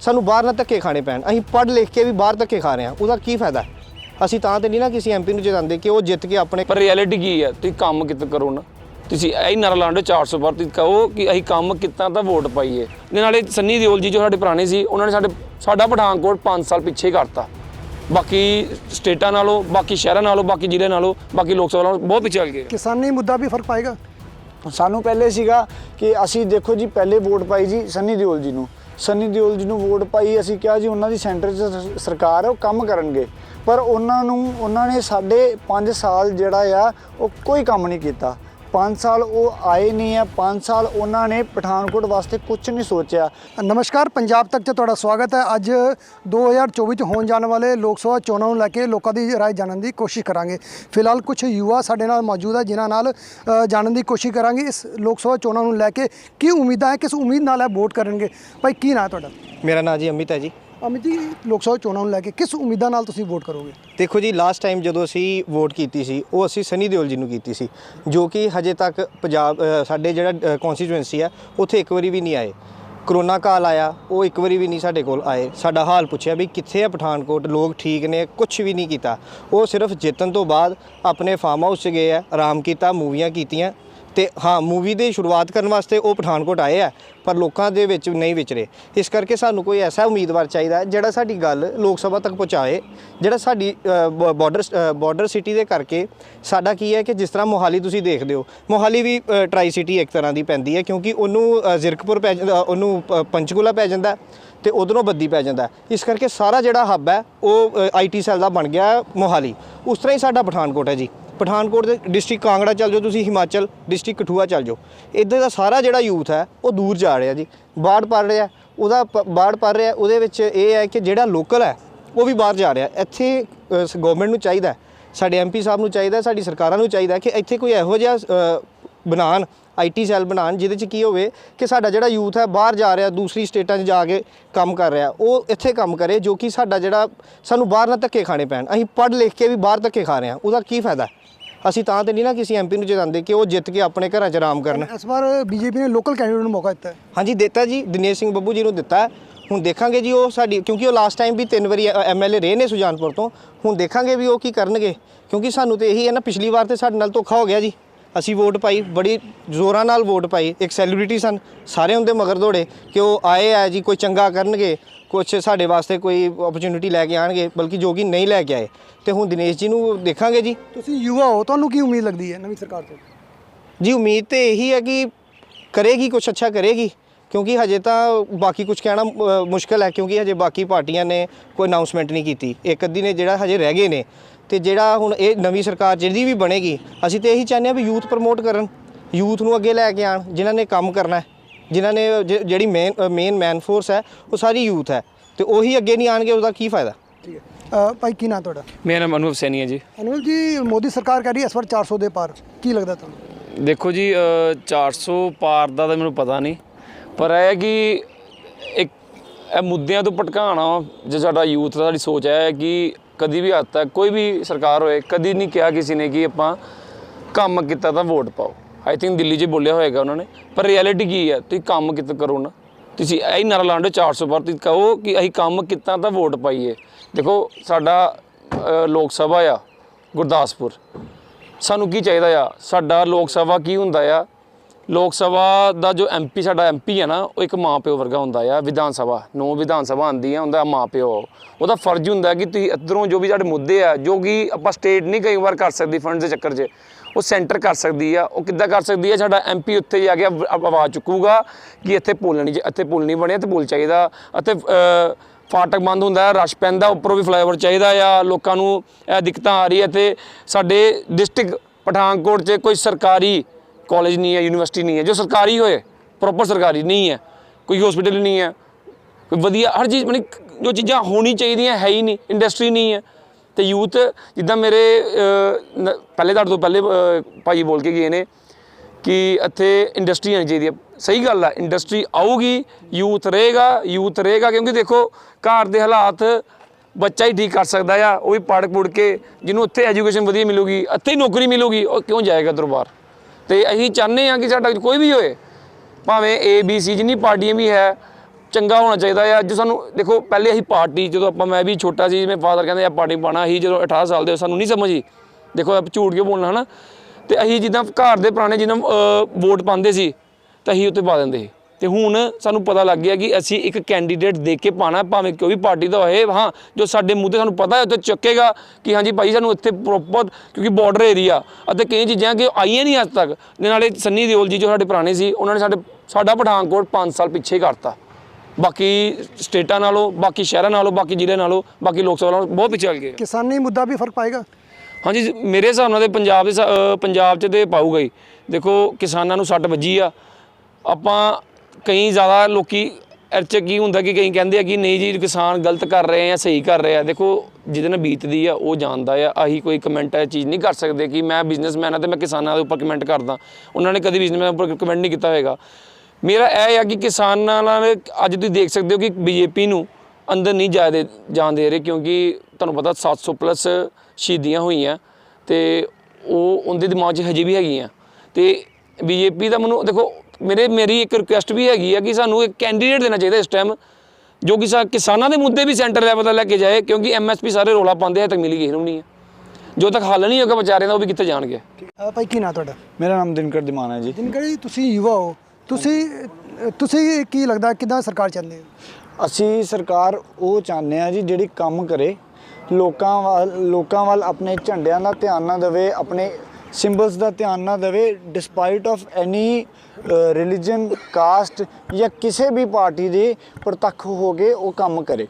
ਸਾਨੂੰ ਬਾਹਰ ਨਾ ਧੱਕੇ ਖਾਣੇ ਪੈਣ। ਅਸੀਂ ਪੜ੍ਹ ਲਿਖ ਕੇ ਵੀ ਬਾਹਰ ਧੱਕੇ ਖਾ ਰਹੇ ਹਾਂ। ਉਹਦਾ ਕੀ ਫਾਇਦਾ ਅਸੀਂ ਤਾਂ ਤੇ ਨਹੀਂ ਨਾ ਕਿਸੇ ਐਮਪੀ ਨੂੰ ਜਿਤਾਉਂਦੇ ਕਿ ਉਹ ਜਿੱਤ ਕੇ ਆਪਣੇ ਪਰ ਰਿਐਲਿਟੀ ਕੀ ਹੈ? ਤੁਸੀਂ ਕੰਮ ਕਿਤੇ ਕਰੋ ਨਾ? ਤੁਸੀਂ ਇਹ ਨਾਰਾ ਲਾਉਂਦੇ 400 ਪਰ ਤੁਸੀਂ ਕਹੋ ਕਿ ਅਸੀਂ ਕੰਮ ਕੀਤਾ ਤਾਂ ਵੋਟ ਪਾਈਏ। ਇਹਦੇ ਨਾਲੇ ਸੰਨੀ ਦਿਓਲ ਜੀ ਜੋ ਸਾਡੇ ਪੁਰਾਣੇ ਸੀ ਉਹਨਾਂ ਨੇ ਸਾਡੇ ਸਾਡਾ ਪਠਾਨਕੋਟ 5 ਸਾਲ ਪਿੱਛੇ ਕਰਤਾ। ਬਾਕੀ ਸਟੇਟਾਂ ਨਾਲੋਂ ਬਾਕੀ ਸ਼ਹਿਰਾਂ ਨਾਲੋਂ ਬਾਕੀ ਜ਼ਿਲ੍ਹੇ ਨਾਲੋਂ ਬਾਕੀ ਲੋਕ ਸਭਾ ਨਾਲੋਂ ਬਹੁਤ ਪਿੱਛੇ ਚੱਲ ਗਏ। ਕਿਸਾਨੀ ਮੁੱਦਾ ਵੀ ਫ਼ਰਕ ਪਾਏਗਾ? ਸਾਨੂੰ ਪਹਿਲੇ ਸੀਗਾ ਕਿ ਅਸੀਂ ਦੇਖੋ ਜੀ ਪਹਿਲੇ ਵੋਟ ਪਾਈ ਜੀ ਸੰਨੀ ਦਿਓਲ ਜੀ ਨੂੰ। ਸੰਨੀ ਦਿਓਲ ਜੀ ਨੂੰ ਵੋਟ ਪਾਈ, ਅਸੀਂ ਕਿਹਾ ਜੀ ਉਹਨਾਂ ਦੀ ਸੈਂਟਰ 'ਚ ਸਰਕਾਰ ਹੈ ਉਹ ਕੰਮ ਕਰਨਗੇ। ਪਰ ਉਹਨਾਂ ਨੂੰ, ਉਹਨਾਂ ਨੇ ਸਾਡੇ 5 ਸਾਲ ਜਿਹੜਾ ਆ, ਉਹ ਕੋਈ ਕੰਮ ਨਹੀਂ ਕੀਤਾ। 5 ਸਾਲ ਉਹ ਆਏ ਨਹੀਂ ਆ 5 ਸਾਲ ਉਹਨਾਂ ਨੇ ਪਠਾਨਕੋਟ ਵਾਸਤੇ ਕੁਝ ਨਹੀਂ ਸੋਚਿਆ ਨਮਸਕਾਰ ਪੰਜਾਬ ਤੱਕ 'ਚ ਤੁਹਾਡਾ ਸਵਾਗਤ ਹੈ ਅੱਜ 2024 ਚ ਹੋਣ ਜਾਣ ਵਾਲੇ ਲੋਕ ਸਭਾ ਚੋਣਾਂ ਨੂੰ ਲੈ ਕੇ ਲੋਕਾਂ ਦੀ رائے ਜਾਣਨ ਦੀ ਕੋਸ਼ਿਸ਼ ਕਰਾਂਗੇ ਫਿਲਹਾਲ ਕੁਝ ਯੁਵਾ ਸਾਡੇ ਨਾਲ ਮੌਜੂਦ ਹੈ ਜਿਨ੍ਹਾਂ ਨਾਲ ਅ, ਜਾਣਨ ਦੀ ਕੋਸ਼ਿਸ਼ ਕਰਾਂਗੇ ਇਸ ਲੋਕ ਸਭਾ ਚੋਣਾਂ ਨੂੰ ਲੈ ਕੇ ਕੀ ਉਮੀਦਾਂ ਹੈ ਕਿਸ ਉਮੀਦ ਨਾਲ ਇਹ ਵੋਟ ਕਰਨਗੇ ਭਾਈ ਕੀ ਨਾਂ ਹੈ ਤੁਹਾਡਾ ਮੇਰਾ ਨਾਂ ਜੀ ਅਮਿਤ ਹੈ ਜੀ ਅਮਿਤ ਜੀ, ਲੋਕ ਸਭਾ ਚੋਣਾਂ ਨੂੰ ਲੈ ਕੇ ਕਿਸ ਉਮੀਦਾਂ ਨਾਲ ਤੁਸੀਂ ਵੋਟ ਕਰੋਗੇ? ਦੇਖੋ ਜੀ ਲਾਸਟ ਟਾਈਮ ਜਦੋਂ ਅਸੀਂ ਵੋਟ ਕੀਤੀ ਸੀ, ਉਹ ਅਸੀਂ ਸਨੀ ਦਿਓਲ ਜੀ ਨੂੰ ਕੀਤੀ ਸੀ, ਜੋ ਕਿ ਹਜੇ ਤੱਕ ਪੰਜਾਬ ਸਾਡੇ ਜਿਹੜਾ ਕਨਸਟੀਚੁਐਂਸੀ ਆ, ਉੱਥੇ ਇੱਕ ਵਾਰੀ ਵੀ ਨਹੀਂ ਆਏ। ਕਰੋਨਾ ਕਾਲ ਆਇਆ, ਉਹ ਇੱਕ ਵਾਰੀ ਵੀ ਨਹੀਂ ਸਾਡੇ ਕੋਲ ਆਏ। ਸਾਡਾ ਹਾਲ ਪੁੱਛਿਆ ਵੀ ਕਿੱਥੇ ਆ ਪਠਾਨਕੋਟ, ਲੋਕ ਠੀਕ ਨੇ ਕੁਝ ਵੀ ਨਹੀਂ ਕੀਤਾ। ਉਹ ਸਿਰਫ ਜਿੱਤਣ ਤੋਂ ਬਾਅਦ ਆਪਣੇ ਫਾਰਮ ਹਾਊਸ 'ਚ ਗਏ ਆ, ਆਰਾਮ ਕੀਤਾ, ਮੂਵੀਆਂ ਕੀਤੀਆਂ ਤੇ ਹਾਂ ਮੂਵੀ ਦੀ ਸ਼ੁਰੂਆਤ ਕਰਨ ਵਾਸਤੇ ਉਹ ਪਠਾਨਕੋਟ ਆਏ ਆ ਪਰ ਲੋਕਾਂ ਦੇ ਵਿੱਚ ਨਹੀਂ ਵਿਚਰੇ ਇਸ ਕਰਕੇ ਸਾਨੂੰ ਕੋਈ ਐਸਾ ਉਮੀਦਵਾਰ ਚਾਹੀਦਾ ਜਿਹੜਾ ਸਾਡੀ ਗੱਲ ਲੋਕ ਸਭਾ ਤੱਕ ਪਹੁੰਚਾਏ ਜਿਹੜਾ ਸਾਡੀ ਬਾਰਡਰ ਬਾਰਡਰ ਸਿਟੀ ਦੇ ਕਰਕੇ ਸਾਡਾ ਕੀ ਹੈ ਕਿ ਜਿਸ ਤਰ੍ਹਾਂ ਮੋਹਾਲੀ ਤੁਸੀਂ ਦੇਖਦੇ ਹੋ ਮੋਹਾਲੀ ਵੀ ਟਰਾਈ ਸਿਟੀ ਇੱਕ ਤਰ੍ਹਾਂ ਦੀ ਪੈਂਦੀ ਹੈ ਕਿਉਂਕਿ ਉਹਨੂੰ ਅ, ਜ਼ੀਰਕਪੁਰ ਪੈ ਜਾਂਦਾ ਉਹਨੂੰ ਪੰਚਕੂਲਾ ਪੈ ਜਾਂਦਾ ਤੇ ਉਧਰੋਂ ਬੱਦੀ ਪੈ ਜਾਂਦਾ। ਇਸ ਕਰਕੇ ਸਾਰਾ ਜਿਹੜਾ ਹੱਬ ਹੈ ਉਹ ਆਈਟੀ ਸੈੱਲ ਦਾ ਬਣ ਗਿਆ ਮੋਹਾਲੀ। ਉਸ ਤਰ੍ਹਾਂ ਹੀ ਸਾਡਾ ਪਠਾਨਕੋਟ ਹੈ ਜੀ। ਪਠਾਨਕੋਟ ਦੇ ਡਿਸਟ੍ਰਿਕਟ ਕਾਂਗੜਾ ਚੱਲ ਜਾਓ ਤੁਸੀਂ ਹਿਮਾਚਲ ਡਿਸਟ੍ਰਿਕਟ ਕਠੂਆ ਚੱਲ ਜਾਓ। ਇੱਧਰ ਦਾ ਸਾਰਾ ਜਿਹੜਾ ਯੂਥ ਹੈ ਉਹ ਦੂਰ ਜਾ ਰਿਹਾ ਜੀ। ਬਾੜ ਪੜ ਰਿਹਾ ਉਹਦਾ ਪ- ਬਾੜ ਪੜ ਰਿਹਾ ਉਹਦੇ ਵਿੱਚ ਇਹ ਹੈ ਕਿ ਜਿਹੜਾ ਲੋਕਲ ਹੈ ਉਹ ਵੀ ਬਾਹਰ ਜਾ ਰਿਹਾ। ਇੱਥੇ ਗਵਰਨਮੈਂਟ ਨੂੰ ਚਾਹੀਦਾ ਹੈ, ਸਾਡੇ ਐਮਪੀ ਸਾਹਿਬ ਨੂੰ ਚਾਹੀਦਾ ਸਾਡੀ ਸਰਕਾਰਾਂ ਨੂੰ ਚਾਹੀਦਾ ਕਿ ਇੱਥੇ ਕੋਈ ਇਹੋ ਜਿਹਾ ਅ, ਬਣਾਉਣ ਆਈਟੀ ਸੈੱਲ ਬਣਾਉਣ ਜਿਹਦੇ ਚ ਕੀ ਹੋਵੇ ਕਿ ਸਾਡਾ ਜਿਹੜਾ ਯੂਥ ਹੈ ਬਾਹਰ ਜਾ ਰਿਹਾ ਦੂਸਰੀ ਸਟੇਟਾਂ 'ਚ ਜਾ ਕੇ ਕੰਮ ਕਰ ਰਿਹਾ। ਉਹ ਇੱਥੇ ਕੰਮ ਕਰੇ ਜੋ ਕਿ ਸਾਡਾ ਜਿਹੜਾ ਸਾਨੂੰ ਬਾਹਰ ਨਾ ਧੱਕੇ ਖਾਣੇ ਪੈਣ। ਅਸੀਂ ਪੜ੍ਹ ਲਿਖ ਕੇ ਵੀ ਬਾਹਰ ਧੱਕੇ ਖਾ ਰਹੇ ਹਾਂ। ਉਹਦਾ ਕੀ ਫਾਇਦਾ? ਅਸੀਂ ਤਾਂ ਤੇ ਨਹੀਂ ਨਾ ਕਿਸੇ ਐਮਪੀ ਨੂੰ ਜਿਤਾਉਂਦੇ ਕਿ ਉਹ ਜਿੱਤ ਕੇ ਆਪਣੇ ਘਰਾਂ 'ਚ ਆਰਾਮ ਕਰਨ। ਇਸ ਵਾਰ ਬੀਜੇਪੀ ਨੇ ਲੋਕਲ ਕੈਂਡੀਡੇਟ ਨੂੰ ਮੌਕਾ ਦਿੱਤਾ ਹੈ। ਹਾਂਜੀ ਦਿੱਤਾ ਜੀ ਦਿਨੇਸ਼ ਸਿੰਘ ਬੱਬੂ ਜੀ ਨੂੰ ਦਿੱਤਾ। ਹੁਣ ਦੇਖਾਂਗੇ ਜੀ ਉਹ ਸਾਡੀ ਕਿਉਂਕਿ ਉਹ ਲਾਸਟ ਟਾਈਮ ਵੀ ਤਿੰਨ ਵਾਰੀ ਐਮਐਲਏ ਰਹੇ ਨੇ ਸੁਜਾਨਪੁਰ ਤੋਂ। ਹੁਣ ਦੇਖਾਂਗੇ ਵੀ ਉਹ ਕੀ ਕਰਨਗੇ ਕਿਉਂਕਿ ਸਾਨੂੰ ਤੇ ਇਹੀ ਹੈ ਨਾ ਪਿਛਲੀ ਵਾਰ ਤੇ ਸਾਡੇ ਨਾਲ ਧੋਖਾ ਹੋ ਗਿਆ ਜੀ। ਅਸੀਂ ਵੋਟ ਪਾਈ ਬੜੀ ਜ਼ੋਰਾਂ ਨਾਲ ਵੋਟ ਪਾਈ। ਇੱਕ ਸੈਲੀਬ੍ਰਿਟੀ ਸਨ ਸਾਰੇ ਹੁੰਦੇ ਮਗਰ ਦੌੜੇ ਕਿ ਉਹ ਆਏ ਆ ਜੀ ਕੋਈ ਚੰਗਾ ਕਰਨਗੇ ਕੁਛ ਸਾਡੇ ਵਾਸਤੇ ਕੋਈ ਓਪਰਚੁਨਿਟੀ ਲੈ ਕੇ ਆਣਗੇ ਬਲਕਿ ਜੋ ਕਿ ਨਹੀਂ ਲੈ ਕੇ ਆਏ। ਤੇ ਹੁਣ ਦਿਨੇਸ਼ ਜੀ ਨੂੰ ਦੇਖਾਂਗੇ ਜੀ। ਤੁਸੀਂ ਯੁਵਾ ਹੋ ਤੁਹਾਨੂੰ ਕੀ ਉਮੀਦ ਲੱਗਦੀ ਹੈ ਨਵੀਂ ਸਰਕਾਰ ਤੋਂ? ਜੀ ਉਮੀਦ ਤੇ ਇਹੀ ਹੈ ਕਿ ਕਰੇਗੀ ਕੁਛ ਅੱਛਾ ਕਰੇਗੀ। ਕਿਉਂਕਿ ਹਜੇ ਤਾਂ ਬਾਕੀ ਕੁਝ ਕਹਿਣਾ ਮੁਸ਼ਕਲ ਹੈ ਕਿਉਂਕਿ ਹਜੇ ਬਾਕੀ ਪਾਰਟੀਆਂ ਨੇ ਕੋਈ ਅਨਾਉਂਸਮੈਂਟ ਨਹੀਂ ਕੀਤੀ। ਇੱਕ ਅੱਧੀ ਨੇ ਜਿਹੜਾ ਹਜੇ ਰਹਿ ਗਏ ਨੇ। ਤੇ ਜਿਹੜਾ ਹੁਣ ਇਹ ਨਵੀਂ ਸਰਕਾਰ ਜਿਹੜੀ ਵੀ ਬਣੇਗੀ ਅਸੀਂ ਤੇ ਇਹੀ ਚਾਹੁੰਦੇ ਹਾਂ ਵੀ ਯੂਥ ਪ੍ਰਮੋਟ ਕਰਨ। ਯੂਥ ਨੂੰ ਅੱਗੇ ਲੈ ਕੇ ਆਣ ਜਿਨ੍ਹਾਂ ਨੇ ਕੰਮ ਕਰਨਾ ਹੈ ਜਿਨ੍ਹਾਂ ਨੇ ਜ- ਜਿਹੜੀ ਮੇਨ ਮੇਨ ਮੈਨ ਫੋਰਸ ਹੈ ਉਹ ਸਾਰੀ ਯੂਥ ਹੈ। ਤੇ ਉਹੀ ਅੱਗੇ ਨਹੀਂ ਆਣਗੇ ਉਹਦਾ ਕੀ ਫਾਇਦਾ? ਠੀਕ ਹੈ। ਭਾਈ ਕੀ ਨਾਂ ਤੁਹਾਡਾ? ਮੇਰਾ ਨਾਮ ਅਨੁਭਵ ਸੈਣੀ ਹੈ ਜੀ। ਅਨੁਲ ਜੀ ਮੋਦੀ ਸਰਕਾਰ ਕਹਿ ਰਹੀ ਹੈ ਇਸ ਵਾਰ 400 ਦੇ ਪਾਰ। ਕੀ ਲੱਗਦਾ ਤੁਹਾਨੂੰ? ਦੇਖੋ ਜੀ ਅ, 400 ਪਾਰ ਦਾ ਤਾਂ ਮੈਨੂੰ ਪਤਾ ਨਹੀਂ। ਪਰ ਇਹ ਹੈ ਕਿ ਇੱਕ ਇਹ ਮੁੱਦਿਆਂ ਤੋਂ ਭਟਕਾਉਣਾ ਜੇ ਸਾਡਾ ਯੂਥ ਦਾ, ਸਾਡੀ ਸੋਚ ਹੈ ਕਿ ਕਦੀ ਵੀ ਹੱਦ ਤੱਕ ਕੋਈ ਵੀ ਸਰਕਾਰ ਹੋਏ, ਕਦੀ ਨਹੀਂ ਕਿਹਾ ਕਿਸੇ ਨੇ ਕਿ ਆਪਾਂ ਕੰਮ ਕੀਤਾ ਤਾਂ ਵੋਟ ਪਾਓ। ਆਈ ਥਿੰਕ ਦਿੱਲੀ 'ਚ ਬੋਲਿਆ ਹੋਏਗਾ ਉਹਨਾਂ ਨੇ, ਪਰ ਰਿਐਲਿਟੀ ਕੀ ਹੈ? ਤੁਸੀਂ ਕੰਮ ਕਿਤੇ ਕਰੋ ਨਾ। ਤੁਸੀਂ ਇਹ ਨਾਰਾ ਲਾਉਂਦੇ 400 ਪਰ ਤੁਸੀਂ ਕਹੋ ਕਿ ਅਸੀਂ ਕੰਮ ਕੀਤਾ ਤਾਂ ਵੋਟ ਪਾਈਏ। ਦੇਖੋ, ਸਾਡਾ ਲੋਕ ਸਭਾ ਆ ਗੁਰਦਾਸਪੁਰ। ਸਾਨੂੰ ਕੀ ਚਾਹੀਦਾ ਆ? ਸਾਡਾ ਲੋਕ ਸਭਾ ਕੀ ਹੁੰਦਾ ਆ? ਲੋਕ ਸਭਾ ਦਾ ਜੋ ਐਮਪੀ ਸਾਡਾ ਐਮਪੀ ਹੈ ਨਾ, ਉਹ ਇੱਕ ਮਾਂ ਪਿਓ ਵਰਗਾ ਹੁੰਦਾ ਆ, ਵਿਧਾਨ ਸਭਾ, ਨੌ ਵਿਧਾਨ ਸਭਾ ਆਂਦੀ ਆ ਹੁੰਦਾ ਮਾਂ ਪਿਓ। ਉਹਦਾ ਫਰਜ਼ ਹੁੰਦਾ ਕਿ ਤੁਸੀਂ ਇੱਧਰੋਂ ਜੋ ਵੀ ਸਾਡੇ ਮੁੱਦੇ ਆ, ਜੋ ਕਿ ਆਪਾਂ ਸਟੇਟ ਨਹੀਂ ਕਈ ਵਾਰ ਕਰ ਸਕਦੀ ਫੰਡ ਦੇ ਚੱਕਰ 'ਚ, ਉਹ ਸੈਂਟਰ ਕਰ ਸਕਦੀ ਆ। ਉਹ ਕਿੱਦਾਂ ਕਰ ਸਕਦੀ ਆ? ਸਾਡਾ ਐਮਪੀ ਉੱਥੇ ਜਾ ਕੇ ਆਵਾਜ਼ ਚੁੱਕੂਗਾ ਕਿ ਇੱਥੇ ਪੁੱਲ ਨਹੀਂ ਇੱਥੇ ਪੁੱਲ ਨਹੀਂ ਬਣਿਆ ਤੇ ਪੁੱਲ ਚਾਹੀਦਾ। ਅਤੇ ਫਾਟਕ ਬੰਦ ਹੁੰਦਾ ਹੈ ਰਸ਼ ਪੈਂਦਾ, ਉੱਪਰੋਂ ਵੀ ਫਲਾਈਓਵਰ ਚਾਹੀਦਾ ਆ। ਲੋਕਾਂ ਨੂੰ ਇਹ ਦਿੱਕਤਾਂ ਆ ਰਹੀ ਹੈ ਤੇ ਸਾਡੇ ਡਿਸਟ੍ਰਿਕਟ ਪਠਾਨਕੋਟ 'ਚ ਕੋਈ ਸਰਕਾਰੀ ਕਾਲਜ ਨਹੀਂ ਹੈ ਯੂਨੀਵਰਸਿਟੀ ਨਹੀਂ ਹੈ ਜੋ ਸਰਕਾਰੀ ਹੋਏ ਪ੍ਰੋਪਰ ਸਰਕਾਰੀ ਨਹੀਂ ਹੈ ਕੋਈ ਹਸਪੀਟਲ ਨਹੀਂ ਹੈ ਕੋਈ ਵਧੀਆ ਹਰ ਚੀਜ਼ ਮਤਲਬ ਜੋ ਚੀਜ਼ਾਂ ਹੋਣੀ ਚਾਹੀਦੀਆਂ ਹੈ ਹੀ ਨਹੀਂ ਇੰਡਸਟਰੀ ਨਹੀਂ ਹੈ। ਤੇ ਯੂਥ ਜਿੱਦਾਂ ਮੇਰੇ ਪਹਿਲੇ ਤੁਹਾਡੇ ਤੋਂ ਪਹਿਲੇ ਅਹ, ਭਾਈ ਬੋਲ ਕੇ ਗਏ ਨੇ ਕਿ ਇੱਥੇ ਇੰਡਸਟਰੀ ਆਣੀ ਚਾਹੀਦੀ ਹੈ। ਸਹੀ ਗੱਲ ਆ ਇੰਡਸਟਰੀ ਆਊਗੀ ਯੂਥ ਰਹੇਗਾ ਯੂਥ ਰਹੇਗਾ ਕਿਉਂਕਿ ਦੇਖੋ ਘਰ ਦੇ ਹਾਲਾਤ ਬੱਚਾ ਹੀ ਠੀਕ ਕਰ ਸਕਦਾ ਆ ਉਹ ਵੀ ਪੜ੍ਹ ਪੁੜ ਕੇ ਜਿਹਨੂੰ ਉੱਥੇ ਐਜੂਕੇਸ਼ਨ ਵਧੀਆ ਮਿਲੂਗੀ ਇੱਥੇ ਹੀ ਨੌਕਰੀ ਮਿਲੂਗੀ ਉਹ ਕਿਉਂ ਜਾਏਗਾ ਦਰਬਾਰ? ਤੇ ਅਸੀਂ ਚਾਹੁੰਦੇ ਹਾਂ ਕਿ ਸਾਡਾ ਕੋਈ ਵੀ ਹੋਏ, ਭਾਵੇਂ ਏ ਬੀ ਸੀ ਜਿੰਨੀ ਪਾਰਟੀਆਂ ਵੀ ਹੈ, ਚੰਗਾ ਹੋਣਾ ਚਾਹੀਦਾ ਹੈ। ਅੱਜ ਸਾਨੂੰ, ਦੇਖੋ, ਪਹਿਲੇ ਅਸੀਂ ਪਾਰਟੀ, ਜਦੋਂ ਆਪਾਂ, ਮੈਂ ਵੀ ਛੋਟਾ ਸੀ ਮੇਰੇ ਫਾਦਰ ਕਹਿੰਦੇ ਆ, ਪਾਰਟੀ ਪਾਣਾ ਅਸੀਂ ਜਦੋਂ 18 ਸਾਲ ਦੇ ਸਾਨੂੰ ਨਹੀਂ ਸਮਝ ਸੀ। ਦੇਖੋ, ਆਪਾਂ ਝੂਠ ਕਿਉਂ ਬੋਲਣਾ, ਹਨਾ? ਤੇ ਅਸੀਂ ਜਿੱਦਾਂ ਘਰ ਦੇ ਪੁਰਾਣੇ ਜਿੱਦਾਂ ਵੋਟ ਪਾਉਂਦੇ ਸੀ, ਤਾਂ ਅਸੀਂ ਉੱਤੇ ਪਾ ਦਿੰਦੇ ਸੀ। ਤੇ ਹੁਣ ਸਾਨੂੰ ਪਤਾ ਲੱਗ ਗਿਆ ਕਿ ਅਸੀਂ ਇੱਕ ਕੈਂਡੀਡੇਟ ਦੇਖ ਕੇ ਪਾਣਾ ਭਾਵੇਂ ਕੋਈ ਵੀ ਪਾਰਟੀ ਦਾ ਹੋਏ ਹਾਂ ਜੋ ਸਾਡੇ ਮੂੰਹ ਤੇ ਸਾਨੂੰ ਪਤਾ ਹੈ ਉੱਤੇ ਚੱਕੇਗਾ ਕਿ ਹਾਂਜੀ ਭਾਈ ਸਾਨੂੰ ਇੱਥੇ ਪ੍ਰੋਪਰ ਕਿਉਂਕਿ ਬਾਰਡਰ ਏਰੀਆ ਅਤੇ ਕਈ ਚੀਜ਼ਾਂ ਕਿ ਆਈਆਂ ਨਹੀਂ ਅੱਜ ਤੱਕ। ਦੇ ਨਾਲੇ ਸੰਨੀ ਦਿਓਲ ਜੀ ਜੋ ਸਾਡੇ ਪੁਰਾਣੇ ਸੀ ਉਹਨਾਂ ਨੇ ਸਾਡੇ ਸਾਡਾ ਪਠਾਨਕੋਟ 5 ਸਾਲ ਪਿੱਛੇ ਕਰਤਾ। ਬਾਕੀ ਸਟੇਟਾਂ ਨਾਲੋਂ ਬਾਕੀ ਸ਼ਹਿਰਾਂ ਨਾਲੋਂ ਬਾਕੀ ਜ਼ਿਲ੍ਹੇ ਨਾਲੋਂ ਬਾਕੀ ਲੋਕ ਸਭਾ ਨਾਲੋਂ ਬਹੁਤ ਪਿੱਛੇ ਚੱਲ ਗਏ। ਕਿਸਾਨੀ ਮੁੱਦਾ ਵੀ ਫ਼ਰਕ ਪਾਏਗਾ? ਹਾਂਜੀ ਮੇਰੇ ਹਿਸਾਬ ਨਾਲ ਤੇ ਪੰਜਾਬ ਦੇ ਪੰਜਾਬ 'ਚ ਤੇ ਪਾਊਗਾ ਹੀ। ਦੇਖੋ ਕਿਸਾਨਾਂ ਨੂੰ ਸੱਟ ਵੱਜੀ ਆ। ਆਪਾਂ ਕਈ ਜ਼ਿਆਦਾ ਲੋਕੀ ਇਹ ਕੀ ਹੁੰਦਾ ਕਿ ਕਈ ਕਹਿੰਦੇ ਆ ਕਿ ਨਹੀਂ ਜੀ, ਕਿਸਾਨ ਗਲਤ ਕਰ ਰਹੇ ਆ ਸਹੀ ਕਰ ਰਹੇ ਆ। ਦੇਖੋ, ਜਿਹਦੇ ਨਾਲ ਬੀਤਦੀ ਆ, ਉਹ ਜਾਣਦਾ ਆ। ਆਹੀ ਕੋਈ ਕਮੈਂਟ ਇਹ ਚੀਜ਼ ਨਹੀਂ ਕਰ ਸਕਦੇ ਕਿ ਮੈਂ ਬਿਜ਼ਨਸਮੈਨ ਆ ਤੇ ਮੈਂ ਕਿਸਾਨਾਂ ਦੇ ਉੱਪਰ ਕਮੈਂਟ ਕਰਦਾ। ਉਹਨਾਂ ਨੇ ਕਦੀ ਬਿਜ਼ਨਸਮੈਨ ਉੱਪਰ ਕਮੈਂਟ ਨਹੀਂ ਕੀਤਾ ਹੋਏਗਾ। ਮੇਰਾ ਇਹ ਆ ਕਿ ਕਿਸਾਨਾਂ ਨਾਲ ਅੱਜ ਤੁਸੀਂ ਦੇਖ ਸਕਦੇ ਹੋ ਕਿ ਬੀਜੇਪੀ ਨੂੰ ਅੰਦਰ ਨਹੀਂ ਜਾ ਦੇ ਜਾਣ ਦੇ ਰਹੇ ਕਿਉਂਕਿ ਤੁਹਾਨੂੰ ਪਤਾ 700 ਪਲੱਸ ਸ਼ਹੀਦੀਆਂ ਹੋਈਆਂ ਤੇ ਉਹ ਉਹਦੇ ਦਿਮਾਗ 'ਚ ਹਜੇ ਵੀ ਹੈਗੀਆਂ। ਤੇ ਬੀਜੇਪੀ ਦਾ ਮੈਨੂੰ ਦੇਖੋ ਮੇਰੇ ਮੇਰੀ ਇੱਕ ਰਿਕੁਐਸਟ ਵੀ ਹੈਗੀ ਆ ਕਿ ਸਾਨੂੰ ਇੱਕ ਕੈਂਡੀਡੇਟ ਦੇਣਾ ਚਾਹੀਦਾ ਇਸ ਟਾਈਮ ਜੋ ਕਿ ਸਾ- ਕਿਸਾਨਾਂ ਦੇ ਮੁੱਦੇ ਵੀ ਸੈਂਟਰ ਲੈਵਲ ਤੇ ਲੈ ਕੇ ਜਾਏ ਕਿਉਂਕਿ ਐਮਐਸਪੀ ਸਾਰੇ ਰੋਲਾ ਪਾਉਂਦੇ ਆ ਤੱਕ ਮਿਲੀ ਕਿਸੇ ਨੂੰ ਨਹੀਂ ਹੈ ਜੋ ਤੱਕ ਹੱਲ ਨਹੀਂ ਹੋਗਾ ਵਿਚਾਰਿਆਂ ਦਾ ਉਹ ਵੀ ਕਿੱਥੇ ਜਾਣਗੇ? ਭਾਈ ਕੀ ਨਾਂ ਤੁਹਾਡਾ? ਮੇਰਾ ਨਾਮ ਦਿਨਕਰ ਦਿਮਾਨ ਹੈ ਜੀ। ਦਿਨਗੜੀ ਤੁਸੀਂ ਯੁਵਾ ਹੋ। ਤੁਸੀਂ ਤੁਸੀਂ ਕੀ ਲੱਗਦਾ ਕਿਦਾਂ ਸਰਕਾਰ ਚਾਹੁੰਦੇ ਹੋ? ਅਸੀਂ ਸਰਕਾਰ ਉਹ ਚਾਹੁੰਦੇ ਆ ਜੀ ਜਿਹੜੀ ਕੰਮ ਕਰੇ। ਲੋਕਾਂ ਵੱਲ ਲੋਕਾਂ ਵੱਲ ਆਪਣੇ ਝੰਡਿਆਂ ਦਾ ਧਿਆਨ ਨਾ ਦੇਵੇ ਆਪਣੇ ਸਿੰਬਲਸ ਦਾ ਧਿਆਨ ਨਾ ਦੇਵੇ despite of any religion caste ਜਾਂ ਕਿਸੇ ਵੀ ਪਾਰਟੀ ਦੇ ਪ੍ਰਤੱਖ ਹੋ ਕੇ ਉਹ ਕੰਮ ਕਰੇ।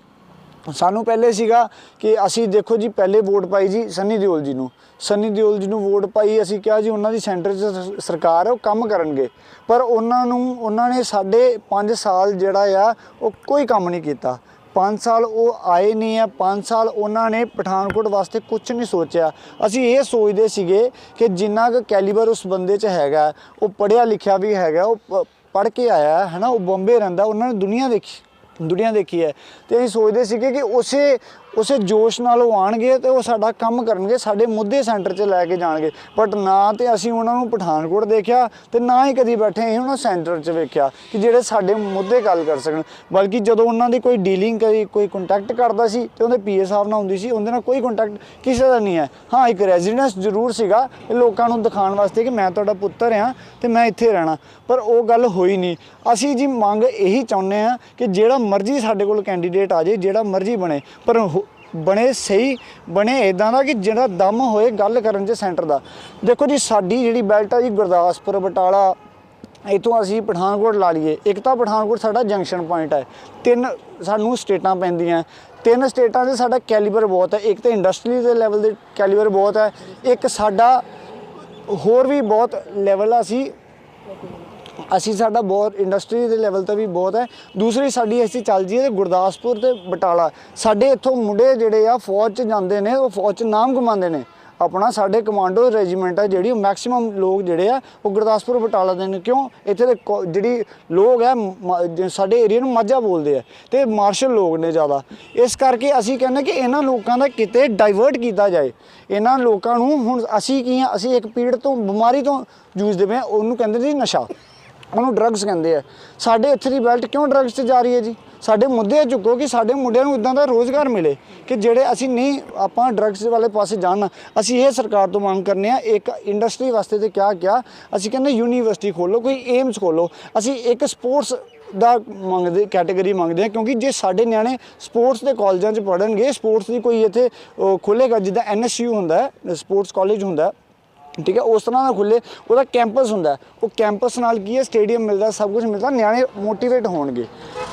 ਸਾਨੂੰ ਪਹਿਲੇ ਸੀਗਾ ਕਿ ਅਸੀਂ ਦੇਖੋ ਜੀ, ਪਹਿਲੇ ਵੋਟ ਪਾਈ ਜੀ ਸੰਨੀ ਦਿਓਲ ਜੀ ਨੂੰ। ਸੰਨੀ ਦਿਓਲ ਜੀ ਨੂੰ ਵੋਟ ਪਾਈ, ਅਸੀਂ ਕਿਹਾ ਜੀ ਉਹਨਾਂ ਦੀ ਸੈਂਟਰ 'ਚ ਸਰਕਾਰ ਹੈ ਉਹ ਕੰਮ ਕਰਨਗੇ। ਪਰ ਉਹਨਾਂ ਨੂੰ, ਉਹਨਾਂ ਨੇ ਸਾਡੇ 5 ਸਾਲ ਜਿਹੜਾ ਆ, ਉਹ ਕੋਈ ਕੰਮ ਨਹੀਂ ਕੀਤਾ। 5 ਸਾਲ ਉਹ ਆਏ ਨਹੀਂ ਆ 5 ਸਾਲ ਉਹਨਾਂ ਨੇ ਪਠਾਨਕੋਟ ਵਾਸਤੇ ਕੁਝ ਨਹੀਂ ਸੋਚਿਆ। ਅਸੀਂ ਇਹ ਸੋਚਦੇ ਸੀਗੇ ਕਿ ਜਿੰਨਾ ਕੁ ਕੈਲੀਬਰ ਉਸ ਬੰਦੇ 'ਚ ਹੈਗਾ, ਉਹ ਪੜ੍ਹਿਆ ਲਿਖਿਆ ਵੀ ਹੈਗਾ, ਉਹ ਪੜ੍ਹ ਕੇ ਆਇਆ ਹੈ ਨਾ ਉਹ ਬੰਬੇ ਰਹਿੰਦਾ, ਉਹਨਾਂ ਨੇ ਦੁਨੀਆ ਦੇਖੀ। ਦੁਨੀਆ ਦੇਖੀ ਹੈ। ਤੇ ਅਸੀਂ ਸੋਚਦੇ ਸੀਗੇ ਕਿ ਉਸੇ ਉਸੇ ਜੋਸ਼ ਨਾਲ ਉਹ ਆਣਗੇ ਤੇ ਉਹ ਸਾਡਾ ਕੰਮ ਕਰਨਗੇ, ਸਾਡੇ ਮੁੱਦੇ ਸੈਂਟਰ 'ਚ ਲੈ ਕੇ ਜਾਣਗੇ। ਬਟ ਨਾ ਤੇ ਅਸੀਂ ਉਹਨਾਂ ਨੂੰ ਪਠਾਨਕੋਟ ਦੇਖਿਆ ਤੇ ਨਾ ਹੀ ਕਦੀ ਬੈਠੇ ਅਸੀਂ ਉਹਨਾਂ ਸੈਂਟਰ 'ਚ ਵੇਖਿਆ ਕਿ ਜਿਹੜੇ ਸਾਡੇ ਮੁੱਦੇ ਗੱਲ ਕਰ ਸਕਣ। ਬਲਕਿ ਜਦੋਂ ਉਹਨਾਂ ਦੀ ਕੋਈ ਡੀਲਿੰਗ ਕਰੀ ਕੋਈ ਕੰਟੈਕਟ ਕਰਦਾ ਸੀ ਤੇ ਉਹਦੇ ਪੀਏ ਸਾਹਿਬ ਨਾਲ ਹੁੰਦੀ ਸੀ, ਉਹਦੇ ਨਾਲ ਕੋਈ ਕੰਟੈਕਟ ਕਿਸੇ ਦਾ ਨਹੀਂ ਹੈ। ਹਾਂ, ਇੱਕ ਰੈਜ਼ੀਡੈਂਸ ਜ਼ਰੂਰ ਸੀਗਾ ਲੋਕਾਂ ਨੂੰ ਦਿਖਾਉਣ ਵਾਸਤੇ ਕਿ ਮੈਂ ਤੁਹਾਡਾ ਪੁੱਤਰ ਆ ਤੇ ਮੈਂ ਇੱਥੇ ਰਹਿਣਾ। ਪਰ ਉਹ ਗੱਲ ਹੋਈ ਨਹੀਂ। ਅਸੀਂ ਜੀ ਮੰਗ ਇਹੀ ਚਾਹੁੰਦੇ ਆ ਕਿ ਜਿਹੜਾ ਮਰਜ਼ੀ ਸਾਡੇ ਕੋਲ ਕੈਂਡੀਡੇਟ ਆ ਜਾਏ, ਜਿਹੜਾ ਮਰਜ਼ੀ ਬਣੇ। ਪਰ ਹੋ- ਬਣੇ ਸਹੀ, ਬਣੇ ਇਦਾਂ ਦਾ ਕਿ ਜਿਹੜਾ ਦਮ ਹੋਏ ਗੱਲ ਕਰਨ 'ਚ ਸੈਂਟਰ ਦਾ। ਦੇਖੋ ਜੀ, ਸਾਡੀ ਜਿਹੜੀ ਬੈਲਟ ਆ ਜੀ, ਗੁਰਦਾਸਪੁਰ, ਬਟਾਲਾ, ਇਥੋਂ ਅਸੀਂ ਪਠਾਨਕੋਟ ਲਾ ਲਈਏ। ਇੱਕ ਤਾਂ ਪਠਾਨਕੋਟ ਸਾਡਾ ਜੰਕਸ਼ਨ ਪੁਆਇੰਟ ਹੈ ਤਿੰਨ ਸਾਨੂੰ ਸਟੇਟਾਂ ਪੈਂਦੀਆਂ। ਤਿੰਨ ਸਟੇਟਾਂ 'ਚ ਸਾਡਾ ਕੈਲੀਬਰ ਬਹੁਤ ਹੈ ਇੱਕ ਤਾਂ ਇੰਡਸਟਰੀ ਦੇ ਲੈਵਲ ਦੇ ਕੈਲੀਬਰ ਬਹੁਤ ਹੈ ਇੱਕ ਸਾਡਾ ਹੋਰ ਵੀ ਬਹੁਤ ਲੈਵਲ ਆ ਅਸੀਂ ਅਸੀਂ ਸਾਡਾ ਬਹੁਤ ਇੰਡਸਟਰੀ ਦੇ ਲੈਵਲ ਤੇ ਵੀ ਬਹੁਤ ਹੈ। ਦੂਸਰੀ ਸਾਡੀ ਅਸੀਂ ਚੱਲ ਜੀਏ ਤੇ ਗੁਰਦਾਸਪੁਰ ਤੇ ਬਟਾਲਾ। ਸਾਡੇ ਇੱਥੋਂ ਮੁੰਡੇ ਜਿਹੜੇ ਆ ਫੌਜ 'ਚ ਜਾਂਦੇ ਨੇ, ਉਹ ਫੌਜ 'ਚ ਨਾਮ ਕਮਾਉਂਦੇ ਨੇ। ਆਪਣਾ ਸਾਡੇ ਕਮਾਂਡੋ ਰੈਜੀਮੈਂਟ ਹੈ ਜਿਹੜੀ ਮੈਕਸਿਮਮ ਲੋਕ ਜਿਹੜੇ ਆ, ਉਹ ਗੁਰਦਾਸਪੁਰ, ਬਟਾਲਾ ਦੇ ਨੇ। ਕਿਉਂ? ਇੱਥੇ ਦੇ ਕੋ- ਜਿਹੜੀ ਲੋਕ ਹੈ ਮ- ਜ- ਸਾਡੇ ਏਰੀਆ ਨੂੰ ਮਾਝਾ ਬੋਲਦੇ ਆ ਤੇ ਮਾਰਸ਼ਲ ਲੋਕ ਨੇ ਜ਼ਿਆਦਾ। ਇਸ ਕਰਕੇ ਅਸੀਂ ਕਹਿੰਦੇ ਕਿ ਇਹਨਾਂ ਲੋਕਾਂ ਦਾ ਕਿਤੇ ਡਾਈਵਰਟ ਕੀਤਾ ਜਾਏ। ਇਹਨਾਂ ਲੋਕਾਂ ਨੂੰ ਹੁਣ ਅਸੀਂ ਕੀ ਆ, ਅਸੀਂ ਇੱਕ ਪੀੜ ਤੋਂ, ਬਿਮਾਰੀ ਤੋਂ ਜੂਝਦੇ ਪਏ ਹਾਂ ਉਹਨੂੰ ਕਹਿੰਦੇ ਜੀ ਨਸ਼ਾ। ਉਹਨੂੰ ਡਰੱਗਸ ਕਹਿੰਦੇ ਆ। ਸਾਡੇ ਇੱਥੇ ਦੀ ਬੈਲਟ ਕਿਉਂ ਡਰੱਗਸ ਤੇ ਜਾ ਰਹੀ ਹੈ ਜੀ? ਸਾਡੇ ਮੁੱਦੇ ਚੁੱਕੋ ਕਿ ਸਾਡੇ ਮੁੰਡਿਆਂ ਨੂੰ ਇਦਾਂ ਦਾ ਰੋਜ਼ਗਾਰ ਮਿਲੇ ਕਿ ਜਿਹੜੇ ਅਸੀਂ ਨਹੀਂ, ਆਪਾਂ ਡਰੱਗਸ ਵਾਲੇ ਪਾਸੇ ਜਾਣ ਅਸੀਂ ਇਹ ਸਰਕਾਰ ਤੋਂ ਮੰਗ ਕਰਨੇ ਆ, ਇੱਕ ਇੰਡਸਟਰੀ ਵਾਸਤੇ ਤੇ ਕਿਆ ਕਿਆ, ਅਸੀਂ ਕਹਿੰਦੇ ਯੂਨੀਵਰਸਿਟੀ ਖੋਲੋ ਕੋਈ ਏਮਸ ਖੋਲੋ ਅਸੀਂ ਇੱਕ ਸਪੋਰਟਸ ਦਾ ਮੰਗਦੇ ਕੈਟਾਗਰੀ ਮੰਗਦੇ ਆ ਕਿਉਂਕਿ ਜੇ ਸਾਡੇ ਨਿਆਣੇ ਸਪੋਰਟਸ ਦੇ ਕਾਲਜਾਂ 'ਚ ਪੜ੍ਹਨਗੇ ਸਪੋਰਟਸ ਦੀ ਕੋਈ ਇੱਥੇ ਖੁੱਲੇਗਾ ਜਿੱਦਾਂ ਐਨਐਸਯੂ ਹੁੰਦਾ ਹੈ ਸਪੋਰਟਸ ਕਾਲਜ ਹੁੰਦਾ ਹੈ ਠੀਕ ਹੈ ਉਸ ਤਰ੍ਹਾਂ ਦਾ ਖੁੱਲੇ ਉਹਦਾ ਕੈਂਪਸ ਹੁੰਦਾ। ਉਹ ਕੈਂਪਸ ਨਾਲ ਕੀ ਹੈ ਸਟੇਡੀਅਮ ਮਿਲਦਾ ਸਭ ਕੁਝ ਮਿਲਦਾ ਨਿਆਣੇ ਮੋਟੀਵੇਟ ਹੋਣਗੇ।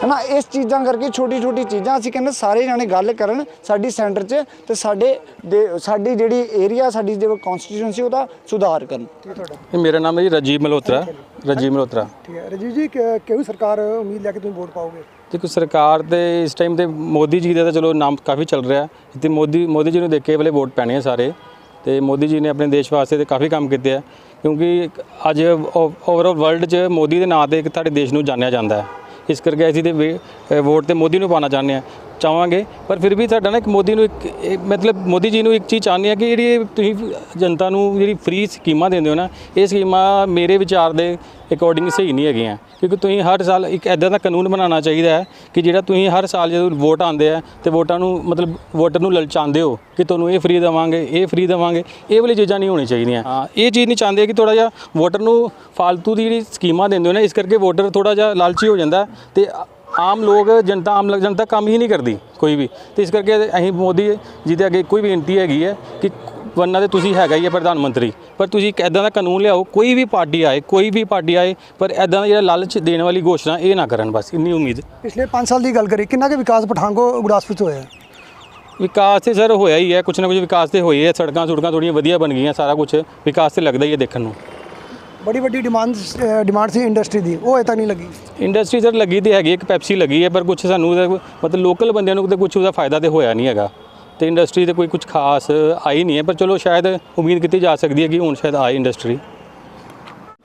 ਹਨਾ ਇਸ ਚੀਜ਼ਾਂ ਕਰਕੇ ਛੋਟੀ ਛੋਟੀ ਚੀਜ਼ਾਂ ਅਸੀਂ ਕਹਿੰਦੇ ਸਾਰੇ ਜਾਣੇ ਗੱਲ ਕਰਨ ਸਾਡੀ ਸੈਂਟਰ 'ਚ ਤੇ ਸਾਡੇ ਦੇ- ਸਾਡੀ ਜਿਹੜੀ ਏਰੀਆ ਸਾਡੀ ਜਿਹੜੀ ਕਨਸਟੀਟਿਊਂਸੀ ਉਹਦਾ ਸੁਧਾਰ ਕਰਨ। ਇਹ ਮੇਰਾ ਨਾਮ ਹੈ ਜੀ ਰਾਜੀਵ ਮਲਹੋਤਰਾ। ਰਾਜੀਵ ਮਲਹੋਤਰਾ। ਠੀਕ ਹੈ। ਰਜੀਵ ਜੀ ਕਿਹੜੀ ਸਰਕਾਰ ਉਮੀਦ ਲੈ ਕੇ ਤੁਸੀਂ ਵੋਟ ਪਾਓਗੇ? ਦੇਖੋ ਸਰਕਾਰ ਦੇ ਇਸ ਟਾਈਮ ਤੇ ਮੋਦੀ ਜੀ ਦਾ ਤਾਂ ਚਲੋ ਨਾਮ ਕਾਫੀ ਚੱਲ ਰਿਹਾ ਤੇ ਮੋਦੀ ਮੋਦੀ ਜੀ ਨੂੰ ਦੇਖ ਕੇ ਵਾਲੇ ਵੋਟ ਪੈਣੇ ਆ ਸਾਰੇ। ਤੇ ਮੋਦੀ ਜੀ ਨੇ ਆਪਣੇ ਦੇਸ਼ ਵਾਸਤੇ ਤੇ ਕਾਫੀ ਕੰਮ ਕੀਤੇ ਆ, ਕਿਉਂਕਿ ਇੱਕ ਅੱਜ ਓਵਰਆਲ ਵਰਲਡ 'ਚ ਮੋਦੀ ਦੇ ਨਾਂ ਤੇ ਇੱਕ ਸਾਡੇ ਦੇਸ਼ ਨੂੰ ਜਾਣਿਆ ਜਾਂਦਾ ਹੈ। ਇਸ ਕਰਕੇ ਅਸੀਂ ਤੇ ਵੇ- ਵੋਟ ਤੇ ਮੋਦੀ ਨੂੰ ਪਾਣਾ ਚਾਹੁੰਦੇ ਆ ਚਾਹਾਂਗੇ ਪਰ ਫਿਰ ਵੀ ਸਾਡਾ ਨਾ ਇੱਕ ਮੋਦੀ ਨੂੰ ਇੱਕ ਇਹ ਮਤਲਬ ਮੋਦੀ ਜੀ ਨੂੰ ਇੱਕ ਚੀਜ਼ ਚਾਹੁੰਦੇ ਆ ਕਿ ਜਿਹੜੀ ਇਹ ਤੁਸੀਂ ਜਨਤਾ ਨੂੰ ਜਿਹੜੀ ਫ੍ਰੀ ਸਕੀਮਾਂ ਦਿੰਦੇ ਹੋ ਨਾ ਇਹ ਸਕੀਮਾਂ ਮੇਰੇ ਵਿਚਾਰ ਦੇ ਅਕੋਰਡਿੰਗ ਸਹੀ ਨਹੀਂ ਹੈਗੀਆਂ। ਕਿਉਂਕਿ ਤੁਸੀਂ ਹਰ ਸਾਲ ਇੱਕ ਐਦਾਂ ਦਾ ਕਾਨੂੰਨ ਬਣਾਉਣਾ ਚਾਹੀਦਾ ਹੈ ਕਿ ਜਿਹੜਾ ਤੁਸੀਂ ਹਰ ਸਾਲ ਜਦੋਂ ਵੋਟ ਆਉਂਦੇ ਆ ਤੇ ਵੋਟਾਂ ਨੂੰ ਮਤਲਬ ਵੋਟਰ ਨੂੰ ਲਲਚਾਉਂਦੇ ਹੋ ਕਿ ਤੁਹਾਨੂੰ ਇਹ ਫ੍ਰੀ ਦੇਵਾਂਗੇ ਇਹ ਫ੍ਰੀ ਦੇਵਾਂਗੇ ਇਹ ਵਾਲੀ ਚੀਜ਼ਾਂ ਨਹੀਂ ਹੋਣੀ ਚਾਹੀਦੀਆਂ। ਹਾਂ। ਇਹ ਚੀਜ਼ ਨਹੀਂ ਚਾਹੁੰਦੇ ਕਿ ਥੋੜਾ ਜਿਹਾ ਵੋਟਰ ਨੂੰ ਫਾਲਤੂ ਦੀ ਜਿਹੜੀ ਸਕੀਮਾਂ ਦਿੰਦੇ ਹੋ ਨਾ ਇਸ ਕਰਕੇ ਵੋਟਰ ਥੋੜਾ ਜਿਹਾ ਲਾਲਚੀ ਹੋ ਜਾਂਦਾ ਤੇ ਆਮ ਲੋਕ ਜਨਤਾ ਆਮ ਲੋਕ ਜਨਤਾ ਕੰਮ ਹੀ ਨਹੀਂ ਕਰਦੀ ਕੋਈ ਵੀ। ਤੇ ਇਸ ਕਰਕੇ ਅਸੀਂ ਮੋਦੀ ਜੀ ਦੇ ਅੱਗੇ ਕੋਈ ਬੇਨਤੀ ਹੈਗੀ ਹੈ ਕਿ ਵਰਨਾ ਤੇ ਤੁਸੀਂ ਹੈਗਾ ਹੀ ਹੈ ਪ੍ਰਧਾਨ ਮੰਤਰੀ। ਪਰ ਤੁਸੀਂ ਇੱਕ ਐਦਾਂ ਦਾ ਕਾਨੂੰਨ ਲਿਆਓ ਕੋਈ ਵੀ ਪਾਰਟੀ ਆਏ ਕੋਈ ਵੀ ਪਾਰਟੀ ਆਏ ਪਰ ਐਦਾਂ ਦਾ ਜਿਹੜਾ ਲਾਲਚ ਦੇਣ ਵਾਲੀ ਘੋਸ਼ਣਾ ਇਹ ਨਾ ਕਰਨ ਬਸ ਇੰਨੀ ਉਮੀਦ। ਪਿਛਲੇ 5 ਸਾਲ ਦੀ ਗੱਲ ਕਰੀ ਕਿੰਨਾ ਕੁ ਵਿਕਾਸ ਪਠਾਨਕੋਟ ਗੁਰਦਾਸਪੁਰ 'ਚ ਹੋਇਆ? ਹੈ? ਵਿਕਾਸ ਤੇ ਸਰ ਹੋਇਆ ਹੀ ਹੈ ਕੁਛ ਨਾ ਕੁਛ ਵਿਕਾਸ ਤੇ ਹੋਈ ਹੈ ਸੜਕਾਂ ਸੁੜਕਾਂ ਥੋੜੀਆਂ ਵਧੀਆ ਬਣ ਗਈਆਂ ਸਾਰਾ ਕੁਝ ਵਿਕਾਸ ਤੇ ਲੱਗਦਾ ਹੀ ਹੈ ਦੇਖਣ ਨੂੰ। ਬੜੀ ਵੱਡੀ ਡਿਮਾਂਡ ਡਿਮਾਂਡ ਸੀ ਇੰਡਸਟਰੀ ਦੀ, ਉਹ ਅਜੇ ਤੱਕ ਨਹੀਂ ਲੱਗੀ। ਇੰਡਸਟਰੀ ਸਰ ਲੱਗੀ ਤੇ ਹੈਗੀ, ਇੱਕ ਪੈਪਸੀ ਲੱਗੀ ਹੈ, ਪਰ ਕੁਝ ਸਾਨੂੰ ਮਤਲਬ ਲੋਕਲ ਬੰਦਿਆਂ ਨੂੰ ਤੇ ਕੁਝ ਉਹਦਾ ਫਾਇਦਾ ਤੇ ਹੋਇਆ ਨਹੀਂ ਹੈਗਾ। ਤੇ ਇੰਡਸਟਰੀ ਤੇ ਕੋਈ ਕੁਝ ਖਾਸ ਆਈ ਨਹੀਂ ਹੈ, ਪਰ ਚਲੋ ਸ਼ਾਇਦ ਉਮੀਦ ਕੀਤੀ ਜਾ ਸਕਦੀ ਹੈ ਕਿ ਹੁਣ ਸ਼ਾਇਦ ਆਏ ਇੰਡਸਟਰੀ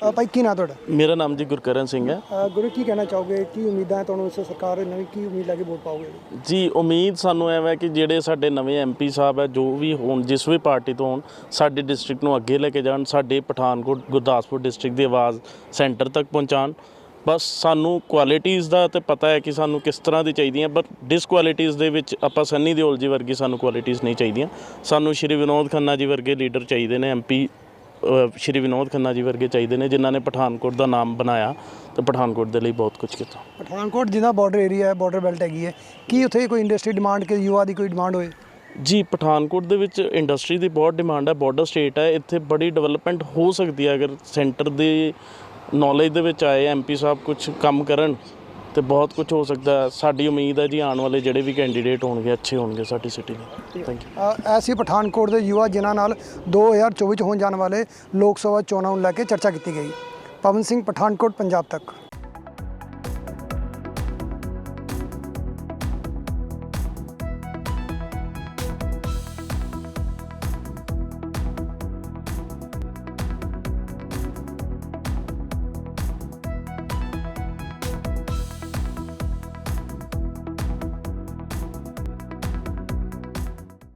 ਅ, ਭਾਈ ਕੀ ਨਾਂ ਤੁਹਾਡਾ? ਮੇਰਾ ਨਾਮ ਜੀ ਗੁਰਕਰਨ ਸਿੰਘ ਹੈ। ਅ, ਗੁਰੂ ਕੀ ਕਹਿਣਾ ਚਾਹੋਗੇ? ਕੀ ਉਮੀਦਾਂ ਹੈ ਤੁਹਾਨੂੰ ਇਸ ਸਰਕਾਰ ਨਵੀਂ? ਕੀ ਉਮੀਦ ਲੈ ਕੇ ਵੋਟ ਪਾਓਗੇ? ਜੀ ਉਮੀਦ ਸਾਨੂੰ ਐਵੇਂ ਕਿ ਜਿਹੜੇ ਸਾਡੇ ਨਵੇਂ ਐਮਪੀ ਸਾਹਿਬ ਹੈ ਜੋ ਵੀ ਹੋਣ ਜਿਸ ਵੀ ਪਾਰਟੀ ਤੋਂ ਹੋਣ ਸਾਡੇ ਡਿਸਟ੍ਰਿਕਟ ਨੂੰ ਅੱਗੇ ਲੈ ਕੇ ਜਾਣ ਸਾਡੇ ਪਠਾਨਕੋਟ ਗੁਰਦਾਸਪੁਰ ਡਿਸਟ੍ਰਿਕਟ ਦੀ ਆਵਾਜ਼ ਸੈਂਟਰ ਤੱਕ ਪਹੁੰਚਾਉਣ। ਬਸ ਸਾਨੂੰ ਕੁਆਲਿਟੀਆਂ ਦਾ ਤੇ ਪਤਾ ਹੈ ਕਿ ਸਾਨੂੰ ਕਿਸ ਤਰ੍ਹਾਂ ਦੀ ਚਾਹੀਦੀਆਂ ਪਰ ਡਿਸਕੁਆਲਿਟੀਆਂ ਦੇ ਵਿੱਚ ਆਪਾਂ ਸੰਨੀ ਦਿਓਲ ਜੀ ਵਰਗੀ ਸਾਨੂੰ ਕੁਆਲਿਟੀਆਂ ਨਹੀਂ ਚਾਹੀਦੀਆਂ। ਸਾਨੂੰ ਸ਼੍ਰੀ ਵਿਨੋਦ ਖੰਨਾ ਜੀ ਵਰਗੇ ਲੀਡਰ ਚਾਹੀਦੇ ਨੇ ਐਮਪੀ ਸ਼੍ਰੀ ਵਿਨੋਦ ਖੰਨਾ ਜੀ ਵਰਗੇ ਚਾਹੀਦੇ ਨੇ ਜਿਨ੍ਹਾਂ ਨੇ ਪਠਾਨਕੋਟ ਦਾ ਨਾਮ ਬਣਾਇਆ ਤੇ ਪਠਾਨਕੋਟ ਦੇ ਲਈ ਬਹੁਤ ਕੁਝ ਕੀਤਾ। ਪਠਾਨਕੋਟ ਜਿਹਦਾ ਬਾਰਡਰ ਏਰੀਆ ਹੈ ਬਾਰਡਰ ਬੈਲਟ ਹੈਗੀ ਹੈ ਕੀ ਉੱਥੇ ਕੋਈ ਇੰਡਸਟਰੀ ਡਿਮਾਂਡ ਕਿ ਯੁਵਾ ਦੀ ਕੋਈ ਡਿਮਾਂਡ ਹੋਏ? ਜੀ ਪਠਾਨਕੋਟ ਦੇ ਵਿੱਚ ਇੰਡਸਟਰੀ ਦੀ ਬਹੁਤ ਡਿਮਾਂਡ ਹੈ ਬਾਰਡਰ ਸਟੇਟ ਹੈ ਇੱਥੇ ਬੜੀ ਡਿਵੈਲਪਮੈਂਟ ਹੋ ਸਕਦੀ ਹੈ ਅਗਰ ਸੈਂਟਰ ਦੀ ਨੌਲੇਜ ਦੇ ਵਿੱਚ ਆਏ ਐਮਪੀ ਸਾਹਿਬ ਕੁਝ ਕੰਮ ਕਰਨ। ਤੇ ਬਹੁਤ ਕੁਝ ਹੋ ਸਕਦਾ ਸਾਡੀ ਉਮੀਦ ਹੈ ਜੀ ਆਉਣ ਵਾਲੇ ਜਿਹੜੇ ਵੀ ਕੈਂਡੀਡੇਟ ਹੋਣਗੇ ਅੱਛੇ ਹੋਣਗੇ ਸਾਡੀ ਸਿਟੀ ਲਈ ਥੈਂਕ ਯੂ ਐਸੀ ਪਠਾਨਕੋਟ ਦੇ ਯੁਵਾ ਜਿਨ੍ਹਾਂ ਨਾਲ 2024 ਚ ਹੋਣ ਜਾਣ ਵਾਲੇ ਲੋਕ ਸਭਾ ਚੋਣਾਂ ਨੂੰ ਲੈ ਕੇ ਚਰਚਾ ਕੀਤੀ ਗਈ। ਪਵਨ ਸਿੰਘ ਪਠਾਨਕੋਟ ਪੰਜਾਬ ਤੱਕ।